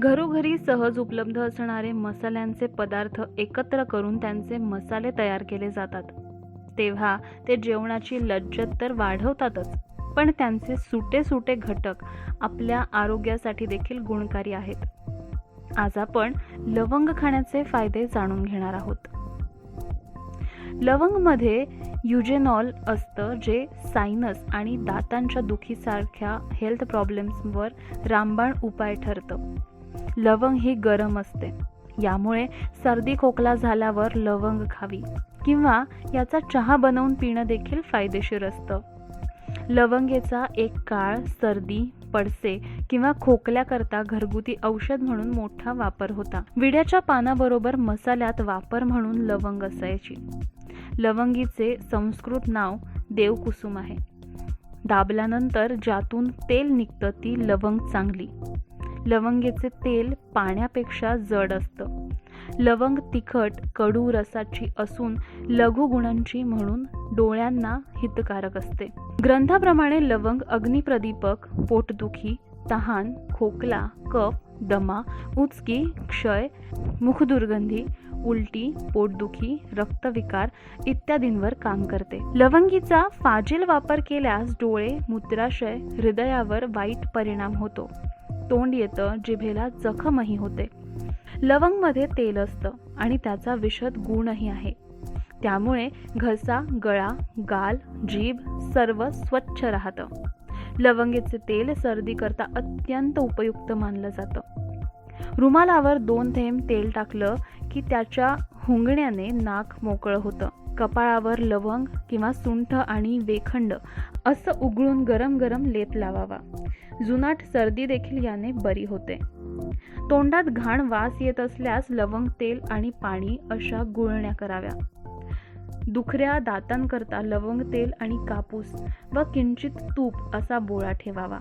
घरोघरी सहज उपलब्ध असणारे मसाल्यांचे पदार्थ एकत्र करून त्यांचे मसाले तयार केले जातात. तेव्हा ते जेवणाची लज्जत तर वाढवतातच पण त्यांचे सुटे सुटे घटक आपल्या आरोग्यासाठी देखील गुणकारी आहेत. आज आपण लवंग खाण्याचे फायदे जाणून घेणार आहोत. लवंगमध्ये युजेनॉल असतं जे सायनस आणि दातांच्या दुखीसारख्या हेल्थ प्रॉब्लेम्सवर रामबाण उपाय ठरतं. लवंग ही गरम असते. यामुळे सर्दी खोकला झाल्यावर लवंग खावी किंवा याचा चहा बनवून पिणं देखील फायदेशीर असतं. लवंगेचा एक काळ सर्दी पडसे किंवा खोकल्याकरता घरगुती औषध म्हणून मोठा वापर होता. विड्याच्या पानाबरोबर मसाल्यात वापर म्हणून लवंग असायची. लवंगीचे संस्कृत नाव देवकुसुम आहे. दाबल्यानंतर ज्यातून तेल निघतं ती लवंग चांगली. लवंगेचे तेल पाण्यापेक्षा जड असतं. लवंग तिखट कडू रसाची असून लघु गुणांची म्हणून डोळ्यांना हितकारक असते. ग्रंथाप्रमाणे लवंग अग्निप्रदीपक पोटदुखी तहान खोकला कफ दमा उचकी क्षय मुखदुर्गंधी उलटी पोटदुखी रक्तविकार इत्यादींवर काम करते. लवंगीचा फाजील वापर केल्यास डोळे मूत्राशय हृदयावर वाईट परिणाम होतो. तोंड येतं जिभेला जखमही होते. लवंगमध्ये तेल असतं आणि त्याचा विषद गुणही आहे. त्यामुळे घसा गळा गाल जीभ सर्व स्वच्छ राहतं. लवंगेचे तेल सर्दीकरता अत्यंत उपयुक्त मानलं जातं. रुमालावर दोन थेंब तेल टाकलं की त्याच्या हुंगण्याने नाक मोकळं होतं. कपाळावर लवंग किंवा सुंठ आणि वेखंड असं उघळून गरम गरम लेप लावावा. जुनाट सर्दी देखील याने बरी होते. तोंडात घाण वास येत असल्यास लवंग तेल आणि पाणी अशा गुळण्या कराव्या. दुखऱ्या दातांकरता लवंग तेल आणि कापूस व किंचित तूप असा बोळा ठेवावा.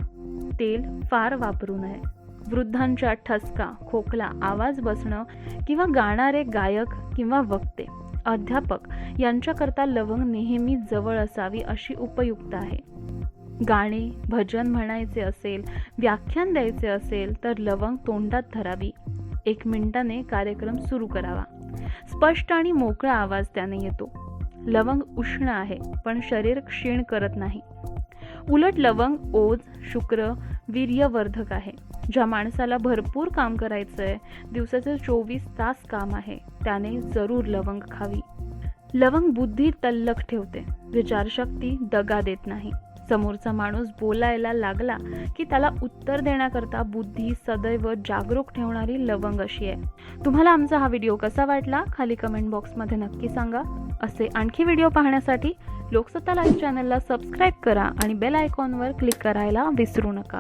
तेल फार वापरू नये. वृद्धांच्या ठसका खोकला आवाज बसणं किंवा गाणारे गायक किंवा वक्ते अध्यापक यांच्याकरता लवंग नेहमी जवळ असावी अशी उपयुक्त आहे. गाणे भजन म्हणायचे असेल व्याख्यान द्यायचे असेल तर लवंग तोंडात धरावी. एक मिनिटाने कार्यक्रम सुरू करावा. स्पष्ट आणि मोकळा आवाज त्याने येतो. लवंग उष्ण आहे पण शरीर क्षीण करत नाही. उलट लवंग ओज शुक्र वीर्यवर्धक आहे. ज्या माणसाला भरपूर काम करायचं आहे दिवसाचं चोवीस तास काम आहे त्याने जरूर लवंग खावी. लवंग बुद्धी तल्लख ठेवते विचारशक्ती दगा देत नाही. समोरचा माणूस बोलायला लागला की त्याला उत्तर देण्याकरता बुद्धी सदैव जागरूक ठेवणारी लवंग अशी आहे. तुम्हाला आमचा हा व्हिडिओ कसा वाटला? खाली कमेंट बॉक्समध्ये नक्की सांगा. असे आणखी व्हिडिओ पाहण्यासाठी लोकसत्ता लाईव्ह चॅनलला सबस्क्राईब करा आणि बेल आयकॉनवर क्लिक करायला विसरू नका.